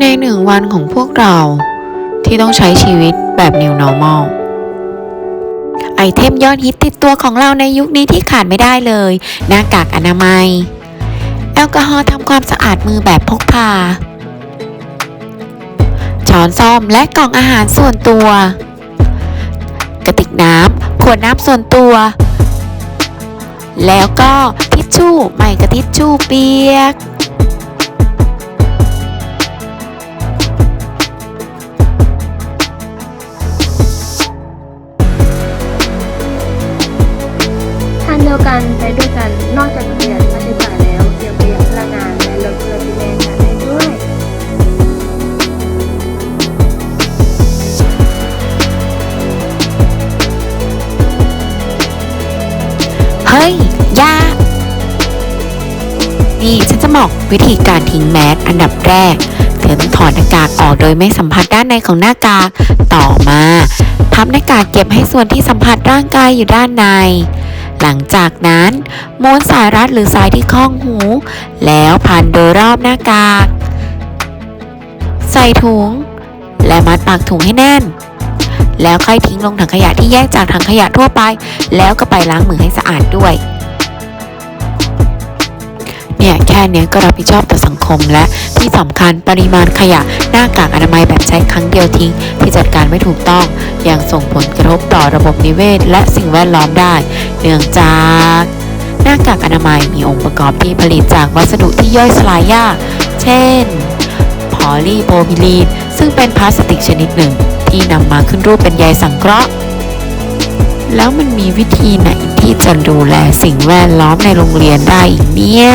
ในหนึ่งวันของพวกเราที่ต้องใช้ชีวิตแบบ New Normal ไอเทมยอดฮิตติดตัวของเราในยุคนี้ที่ขาดไม่ได้เลย หน้ากากอนามัย แอลกอฮอล์ทำความสะอาดมือแบบพกพา ช้อนซ่อมและกล่องอาหารส่วนตัว กระติกน้ำขวดน้ำส่วนตัว แล้วก็ทิชชู่ใหม่กับทิชชู่เปียก ยวกันใช้ด้วยกันนอกจากประหยัดค่าใช้จ่ายแล้วยังประหยัดพลังงานและลดมลพิษในอากาศได้ด้วยเฮ้ยอยานี่ฉันจะบอกวิธีการทิ้งแมสอันดับแรกเธอต้องถอดหน้ากากออกโดยไม่สัมผัสด้านในของหน้ากากต่อมาพับหน้ากากเก็บให้ส่วนที่สัมผัสร่างกายอยู่ด้านใน หลังจากนั้นม้วนสายรัดหรือสายที่ข้องหู แล้วพันโดยรอบหน้ากาก ใส่ถุง และมัดปากถุงให้แน่น แล้วค่อยทิ้งลงถังขยะที่แยกจากถังขยะทั่วไป แล้วก็ไปล้างมือให้สะอาดด้วย เนี่ยแค่เนี้ยก็รับผิดชอบต่อสังคม และที่สำคัญปริมาณขยะหน้ากากอนามัยแบบใช้ครั้งเดียวทิ้ง ที่จัดการไม่ถูกต้องยังส่งผลกระทบต่อระบบนิเวศ และสิ่งแวดล้อมได้ เนื่องจากหน้ากากอนามัยมีองค์ประกอบที่ผลิตจากวัสดุที่ย่อยสลายยาก เช่น พอลีโพรพิลีน ซึ่งเป็นพลาสติกชนิดหนึ่ง ที่นำมาขึ้นรูปเป็นใยสังเคราะห์ แล้วมันมีวิธีไหนที่จะดูแลสิ่งแวดล้อมในโรงเรียนได้อีกเนี่ย